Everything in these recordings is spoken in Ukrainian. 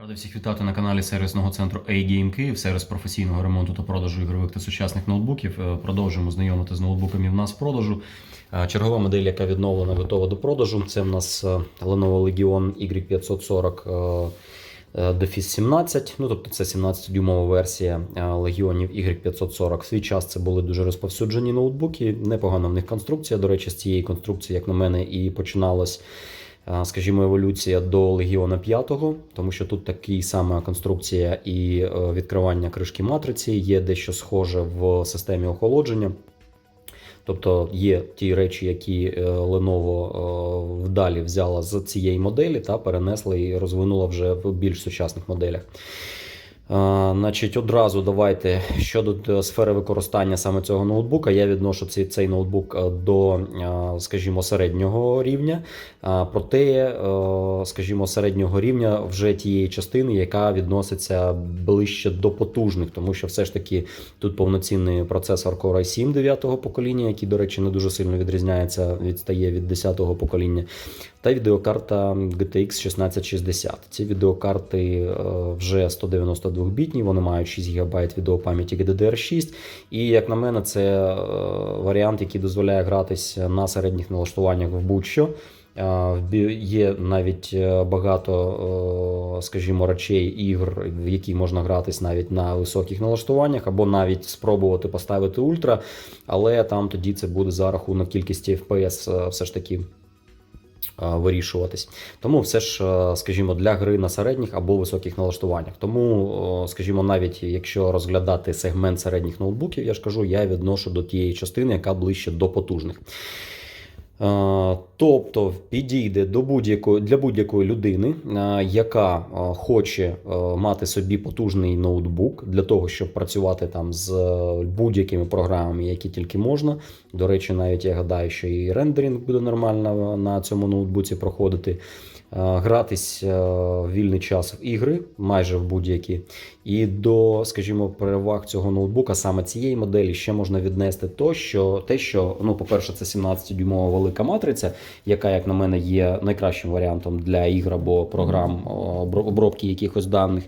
Радий всіх вітати на каналі сервісного центру A-Game Київ, сервіс професійного ремонту та продажу ігрових та сучасних ноутбуків. Е, Продовжуємо знайомити з ноутбуками в нас в продажу. Е, Чергова модель, яка відновлена, готова до продажу. Це в нас е, Lenovo Legion Y540 е, е, Defis 17, ну тобто це 17-дюймова версія легіонів Y540. В свій час це були дуже розповсюджені ноутбуки. Непогана в них конструкція. До речі, з цієї конструкції, як на мене, і починалось скажімо, еволюція до Легіона 5, тому що тут така сама конструкція і е, відкривання кришки матриці, є дещо схоже в системі охолодження. Тобто є ті речі, які е, Lenovo е, вдалі взяла з цієї моделі та перенесла і розвинула вже в більш сучасних моделях. Е, значить, одразу давайте щодо е, сфери використання саме цього ноутбука. Я відношу цей цей ноутбук е, до, скажімо, середнього рівня, проте, скажімо, середнього рівня вже тієї частини, яка відноситься ближче до потужних, тому що все ж таки тут повноцінний процесор Core i 7 9-го покоління, який, до речі, не дуже сильно відрізняється, відстає від 10-го покоління, та відеокарта GTX 1660. Ці відеокарти вже 192 32-бітні, вони мають 6 ГБ відеопам'яті gddr 6 І, як на мене, це е, варіант, який дозволяє гратися на середніх налаштуваннях в будь-що. Е, є навіть е, багато, скажімо, речей ігр, в які можна гратись навіть на високих налаштуваннях, або навіть спробувати поставити ультра, але там тоді це буде за рахунок кількості FPS все ж таки вирішуватись. Тому все ж, скажімо, для гри на середніх або високих налаштуваннях. Тому, скажімо, навіть якщо розглядати сегмент середніх ноутбуків, я ж кажу, я відношу до тієї частини, яка ближче до потужних. Тобто підійде до будь-якої для будь-якої людини, яка хоче мати собі потужний ноутбук для того, щоб працювати там з е, будь-якими програмами, які тільки можна. До речі, навіть я гадаю, що і рендеринг буде нормально на цьому ноутбуці проходити. Е, Гратись е, в вільний час в ігри, майже в будь-які. І до, скажімо, переваг цього ноутбука, саме цієї моделі, ще можна віднести то, що те, що, ну, по-перше, це 17-дюймова велика матриця, яка, як на мене, є найкращим варіантом для ігр або програм обробки якихось даних.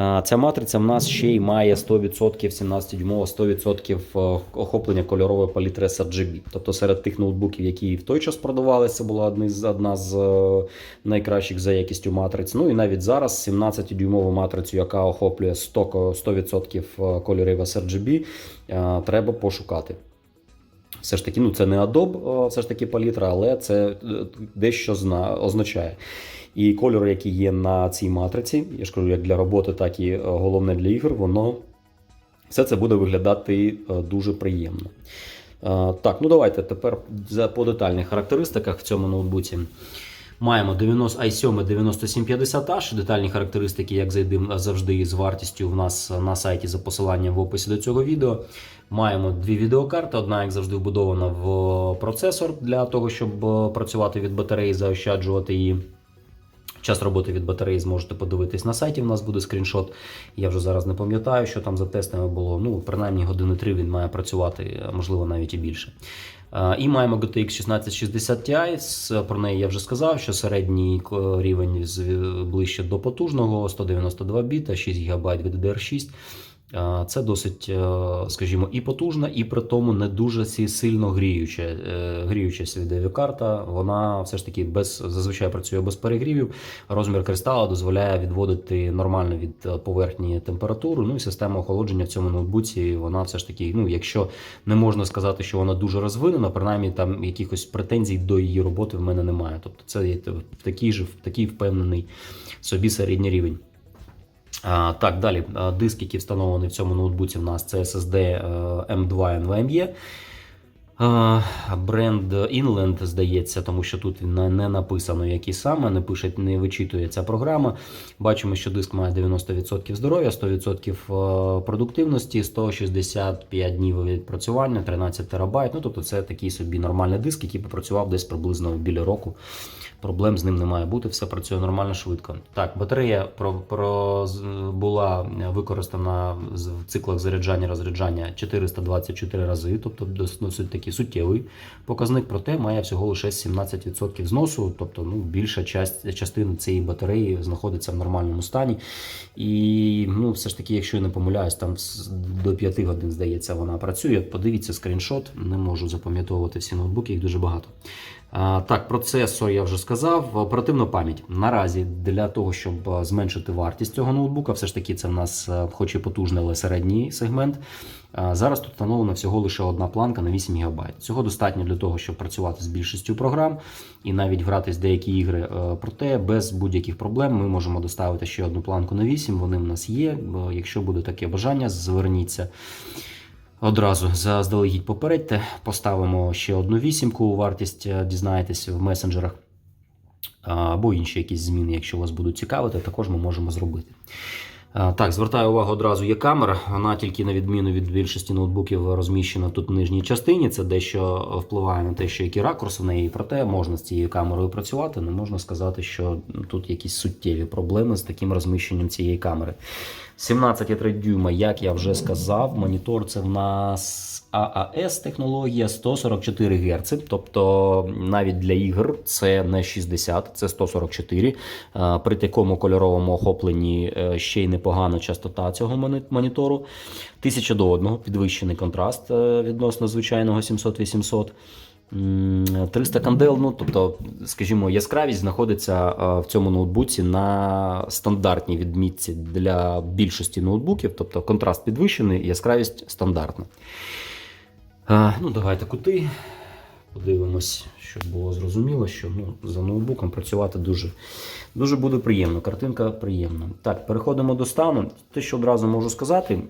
А, Ця матриця в нас ще й має 100% 17 100% е, охоплення кольорової палітри sRGB. Тобто серед тих ноутбуків, які в той час продавалися, це була одна з, е, найкращих за якістю матриць. Ну і навіть зараз 17-дюймову матрицю, яка охоплює 100, ко- 100% кольорів sRGB, е, треба пошукати. Все ж таки, ну це не Adobe, е, все ж таки палітра, але це е, дещо означає. І кольор, який є на цій матриці, я ж кажу, як для роботи, так і е, головне для ігор, воно все це буде виглядати е, дуже приємно. Е, Так, ну давайте тепер по детальних характеристиках в цьому ноутбуці. Маємо 90 i7 9750H, детальні характеристики, як завжди, з вартістю в нас на сайті за посиланням в описі до цього відео. Маємо дві відеокарти. Одна, як завжди, вбудована в процесор для того, щоб працювати від батареї, заощаджувати її. Час роботи від батареї зможете подивитись на сайті. У нас буде скріншот. Я вже зараз не пам'ятаю, що там за тестами було. Ну, принаймні години три він має працювати, можливо навіть і більше. І маємо GTX 1660 Ti. Про неї я вже сказав, що середній рівень ближче до потужного 192 біта, 6 ГБ від DDR6. Е, Це досить, е, скажімо, і потужна, і при тому не дуже сильно гріюча. Е, Гріючася відеокарта. Вона все ж таки без зазвичай працює без перегрівів. Розмір кристала дозволяє відводити нормально від поверхні температуру. Ну і система охолодження в цьому ноутбуці. Вона все ж таки, ну якщо не можна сказати, що вона дуже розвинена, принаймні там якихось претензій до її роботи в мене немає. Тобто це є такий же такий впевнений собі середній рівень. Так, далі. Диск, який встановлений в цьому ноутбуці, в нас це SSD е, M2 NVMe. Бренд Inland, здається, тому що тут не- написано, який саме, не пише, не вичитує ця програма. Бачимо, що диск має 90% здоров'я, 100% е, продуктивності, 165 днів відпрацювання, 13 терабайт. Ну, тобто це такий собі нормальний диск, який попрацював десь приблизно біля року. Проблем з ним не має бути, все працює нормально швидко. Так, батарея про, про, була використана в циклах заряджання розряджання 424 рази, тобто досить таки такий суттєвий показник, проте має всього лише 17% зносу, тобто ну, більша часть, частина цієї батареї знаходиться в нормальному стані. І ну, все ж таки, якщо я не помиляюсь, там до 5 годин, здається, вона працює. Подивіться скріншот, не можу запам'ятовувати всі ноутбуки, їх дуже багато. Так, процесор я вже сказав. Оперативна пам'ять. Наразі для того, щоб зменшити вартість цього ноутбука, все ж таки це в нас хоч і потужний, але середній сегмент. Зараз тут встановлена всього лише одна планка на 8 ГБ. Цього достатньо для того, щоб працювати з більшістю програм і навіть грати з деякі ігри. Е, Проте без будь-яких проблем ми можемо доставити ще одну планку на 8. Вони в нас є. Якщо буде таке бажання, зверніться. Одразу заздалегідь попередьте, поставимо ще одну вісімку, вартість е, дізнаєтесь в месенджерах або інші якісь зміни, якщо вас будуть цікавити, також ми можемо зробити. Так, звертаю увагу одразу є камера. Вона тільки на відміну від більшості ноутбуків розміщена тут в нижній частині. Це дещо впливає на те, що який ракурс в неї. Проте можна з цією камерою працювати. Не можна сказати, що тут якісь суттєві проблеми з таким розміщенням цієї камери. 17,3 дюйма, як я вже сказав, монітор це в нас AAS технологія 144 Гц. Тобто навіть для ігр це не 60, це 144. Е, При такому кольоровому охопленні е, ще й непогана частота цього монітору. 1000 до 1, підвищений контраст е, відносно звичайного 700-800. М, 300 кандел, ну тобто, скажімо, яскравість знаходиться е, в цьому ноутбуці на стандартній відмітці для більшості ноутбуків, тобто контраст підвищений, яскравість стандартна. Е, Ну, давайте кути. Подивимось, щоб було зрозуміло, що ну, за ноутбуком працювати дуже, дуже буде приємно. Картинка приємна. Так, переходимо до стану. Те, що одразу можу сказати,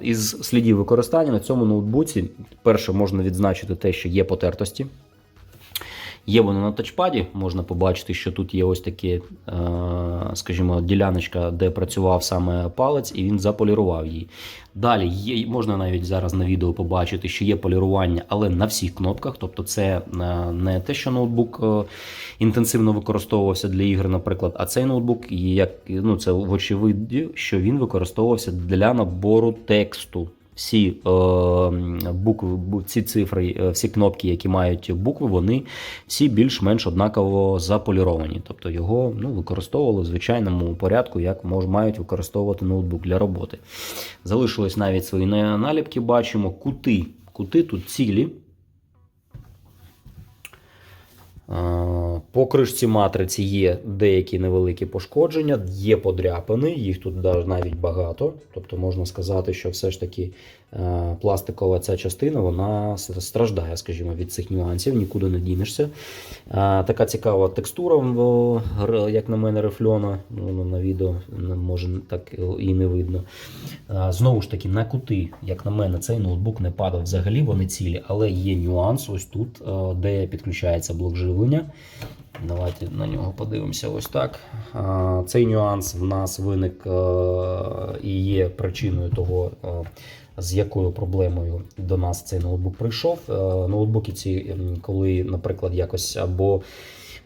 із слідів використання на цьому ноутбуці, перше, можна відзначити те, що є потертості. Є воно на тачпаді, можна побачити, що тут є ось такі, е, скажімо, діляночка, де працював саме палець, і він заполірував її. Далі є, можна навіть зараз на відео побачити, що є полірування, але на всіх кнопках. Тобто, це е, не те, що ноутбук е, інтенсивно використовувався для ігр, наприклад, а цей ноутбук, як ну це вочевидь, що він використовувався для набору тексту. Всі е, букви, ці цифри, е, всі кнопки, які мають букви, вони всі більш-менш однаково заполіровані. Тобто його ну, використовували в звичайному порядку, як мож, мають використовувати ноутбук для роботи. Залишились навіть свої наліпки, бачимо кути. Кути тут цілі. По кришці матриці є деякі невеликі пошкодження, є подряпини, їх тут навіть багато. Тобто можна сказати, що все ж таки е, пластикова ця частина вона страждає, скажімо, від цих нюансів, нікуди не дінешся. Е, Така цікава текстура, як на мене, рифльона. Ну, на відео може так і не видно. Е, Знову ж таки, на кути, як на мене, цей ноутбук не падав взагалі, вони цілі, але є нюанс ось тут, де підключається блок живлення. Давайте на нього подивимося ось так. Цей нюанс в нас виник е, і є причиною того, е, з якою проблемою до нас цей ноутбук прийшов. Е, Ноутбуки ці, коли, наприклад, якось або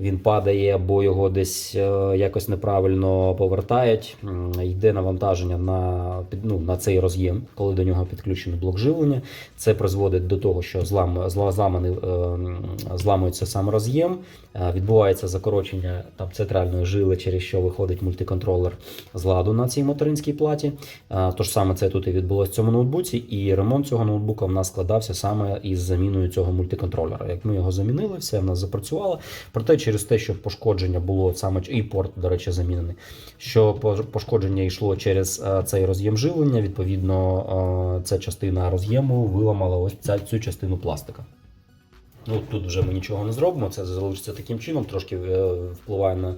він падає, або його десь е, якось неправильно повертають. Йде навантаження на, ну, на цей роз'єм, коли до нього підключений блок живлення. Це призводить до того, що злам, зла- зламаний, е, зламується сам роз'єм, е, відбувається закорочення там, центральної жили, через що виходить мультиконтролер з ладу на цій материнській платі. Тож саме це тут і відбулося в цьому ноутбуці, і ремонт цього ноутбука в нас складався саме із заміною цього мультиконтролера. Як ми його замінили, все в нас запрацювало. Проте через те, що пошкодження було саме і порт, до речі, замінений. Що пошкодження йшло через е, цей роз'єм живлення, відповідно, е, ця частина роз'єму виламала ось ця, цю частину пластика. Ну, тут вже ми нічого не зробимо, це залишиться таким чином, трошки е, впливає на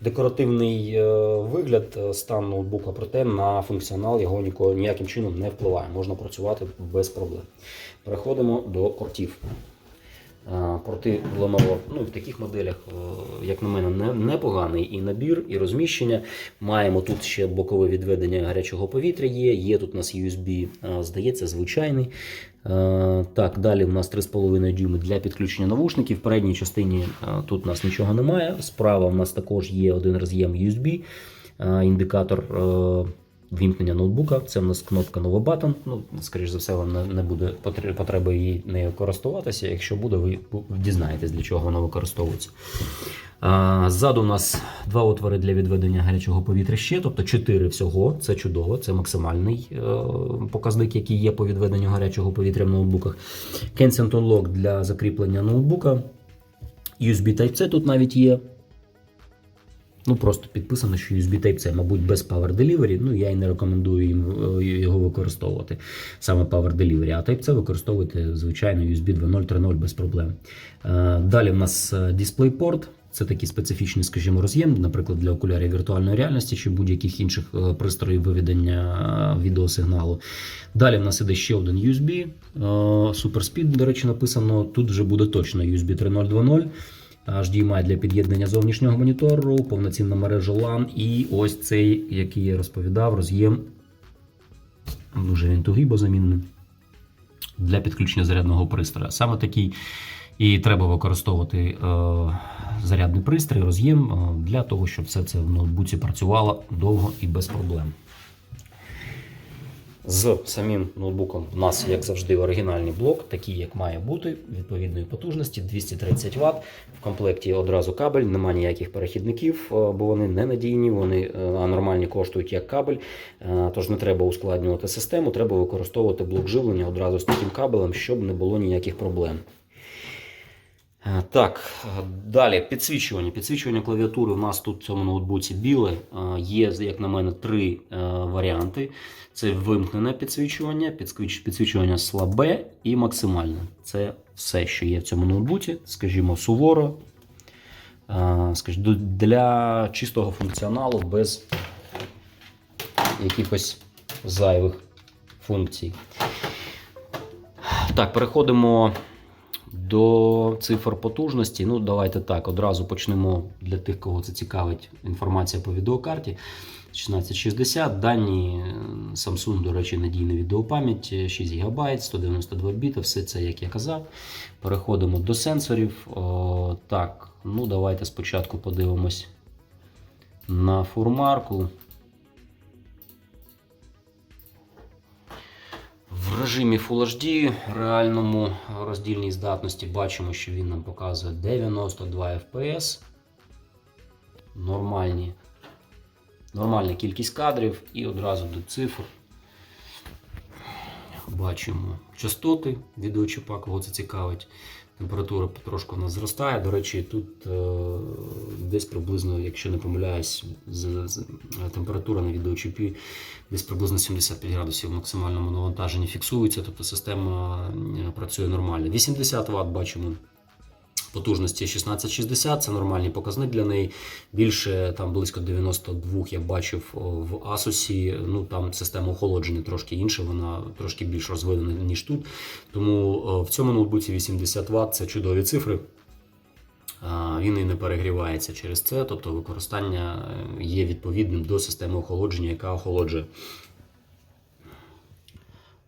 декоративний вигляд стан ноутбука, проте на функціонал його ніяким чином не впливає. Можна працювати без проблем. Переходимо до портів. Порти Lenovo, ну в таких моделях, е, як на мене, непоганий і набір, і розміщення. Маємо тут ще бокове відведення гарячого повітря. Є, є тут у нас USB, здається, звичайний. Е, Так, далі у нас 3,5 дюйми для підключення навушників. В передній частині е, тут у нас нічого немає. Справа у нас також є один роз'єм USB, індикатор. Вімкнення ноутбука. Це в нас кнопка Button. Ну, скоріш за все, вам не, буде потреби її нею користуватися. Якщо буде, ви дізнаєтесь, для чого вона використовується. Ззаду у нас два отвори для відведення гарячого повітря ще, тобто чотири всього. Це чудово, це максимальний е, показник, який є по відведенню гарячого повітря в ноутбуках. Kensington Lock для закріплення ноутбука. USB Type-C тут навіть є. Ну, просто підписано, що USB Type-C, мабуть, без Power Delivery. Ну, я і не рекомендую їм е, його використовувати. Саме Power Delivery. А Type-C використовуйте, звичайно, USB 2.0 3.0 без проблем. Е, Далі в нас е, DisplayPort. Це такий специфічний, скажімо, роз'єм, наприклад, для окулярів віртуальної реальності чи будь-яких інших пристроїв виведення відеосигналу. Далі в нас іде ще один USB. SuperSpeed, до речі, написано. Тут вже буде точно USB 3.0 2.0. HDMI для під'єднання зовнішнього монітору, повноцінна мережа LAN і ось цей, який я розповідав, роз'єм. Дуже він тугий, бо замінний. Для підключення зарядного пристрою. Саме такий і треба використовувати е, зарядний пристрій, роз'єм е, для того, щоб все це в ноутбуці працювало довго і без проблем. З самим ноутбуком у нас, як завжди, оригінальний блок, такий, як має бути, відповідної потужності 230 Вт. В комплекті одразу кабель, нема ніяких перехідників, е, бо вони ненадійні, вони е, нормальні коштують як кабель. Е, Тож не треба ускладнювати систему, треба використовувати блок живлення одразу з таким кабелем, щоб не було ніяких проблем. Е, Так, е, далі підсвічування. Підсвічування клавіатури у нас тут в цьому ноутбуці біле. Е, Є, як на мене, три варіанти: це вимкнене підсвічування, підсвічування слабе і максимальне. Це все, що є в цьому ноутбуці, скажімо, суворо. Скажімо, для чистого функціоналу без якихось зайвих функцій. Так, переходимо до цифр потужності. Ну, давайте так, одразу почнемо для тих, кого це цікавить інформація по відеокарті. 1660. Дані е, Samsung, до речі, надійна відеопам'ять, 6 ГБ, 192 біта, все це, як я казав. Переходимо до сенсорів. О, так, ну давайте спочатку подивимось на фурмарку. В режимі Full HD реальному роздільній здатності бачимо, що він нам показує 92 FPS. Нормальні, нормальна кількість кадрів і одразу до цифр. Бачимо частоти відеочіпа, кого це цікавить. Температура потрошку в нас зростає. До речі, тут е, десь приблизно, якщо не помиляюсь, з, з- температура на відеочіпі десь приблизно 75 градусів в максимальному навантаженні фіксується, тобто система е, працює нормально. 80 Вт бачимо. Потужності 1660, це нормальний показник для неї. Більше там близько 92 я бачив в Asus. Ну там система охолодження трошки інша, вона трошки більш розвинена, ніж тут. Тому в цьому ноутбуці 80 Вт це чудові цифри. Він і не перегрівається через це, тобто використання е, є відповідним до системи охолодження, яка охолоджує.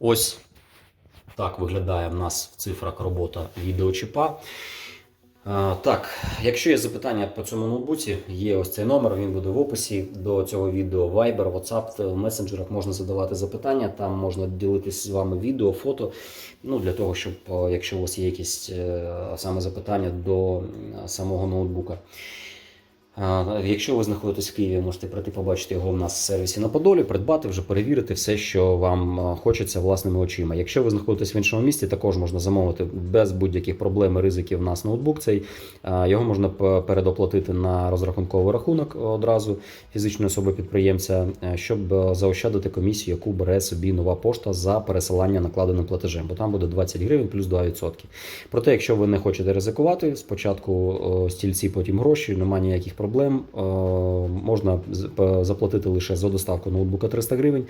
Ось так виглядає в нас в цифрах робота відеочіпа. Так, якщо є запитання по цьому ноутбуці, є ось цей номер, він буде в описі до цього відео. Viber, WhatsApp, в месенджерах можна задавати запитання, там можна ділитися з вами відео, фото. Ну, для того, щоб, якщо у вас є якісь е, саме запитання до самого ноутбука. Якщо ви знаходитесь в Києві, можете прийти побачити його в нас в сервісі на Подолі, придбати, вже перевірити все, що вам хочеться власними очима. Якщо ви знаходитесь в іншому місті, також можна замовити без будь-яких проблем і ризиків. У нас ноутбук цей його можна передоплатити на розрахунковий рахунок одразу фізичної особи підприємця, е, щоб е, заощадити комісію, яку бере собі нова пошта за пересилання накладеним платежем, бо там буде 20 гривень плюс 2%. Проте, якщо ви не хочете ризикувати, спочатку е, стільці, потім гроші, немає ніяких проблем. Е, Можна заплатити лише за доставку ноутбука 300 гривень.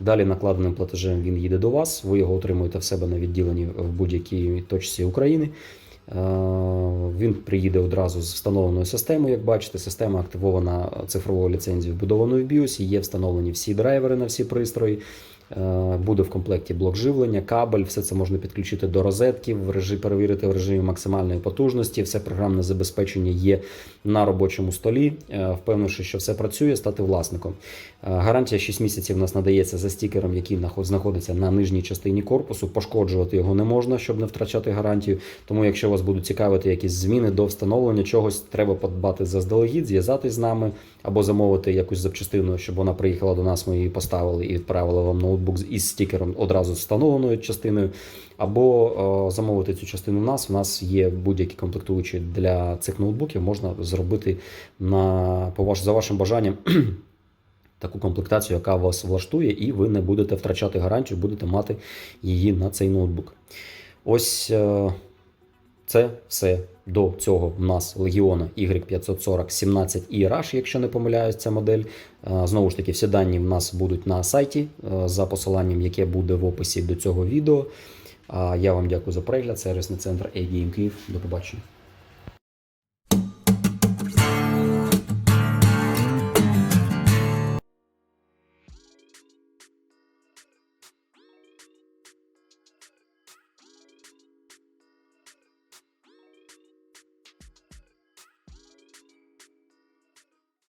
Далі накладеним платежем він їде до вас. Ви його отримуєте в себе на відділенні в будь-якій точці України. Е, Він приїде одразу з встановленою системою. Як бачите, система активована цифровою ліцензією, вбудованою в BIOS, є встановлені всі драйвери на всі пристрої. Е, Буде в комплекті блок живлення, кабель, все це можна підключити до розетки, в режимі, перевірити в режимі максимальної потужності. Все програмне забезпечення є на робочому столі. Е, Впевнивши, що все працює, стати власником. Е, Гарантія 6 місяців у нас надається за стікером, який знаходиться на нижній частині корпусу. Пошкоджувати його не можна, щоб не втрачати гарантію. Тому, якщо вас будуть цікавити якісь зміни до встановлення чогось, треба подбати заздалегідь, зв'язатись з нами або замовити якусь запчастину, щоб вона приїхала до нас, ми її поставили і відправили вам ноутбук із стікером одразу встановленою частиною. Або е, замовити цю частину в нас. У нас є будь-які комплектуючі для цих ноутбуків. Можна зробити на по ваш, за вашим бажанням таку комплектацію, яка вас влаштує, і ви не будете втрачати гарантію, будете мати її на цей ноутбук. Ось е, це все до цього в нас Легіона Y540 17 і Rush, якщо не помиляюсь, модель. Знову ж таки, всі дані в нас будуть на сайті за посиланням, яке буде в описі до цього відео. Я вам дякую за перегляд. Сервісний центр A-Game Київ. До побачення.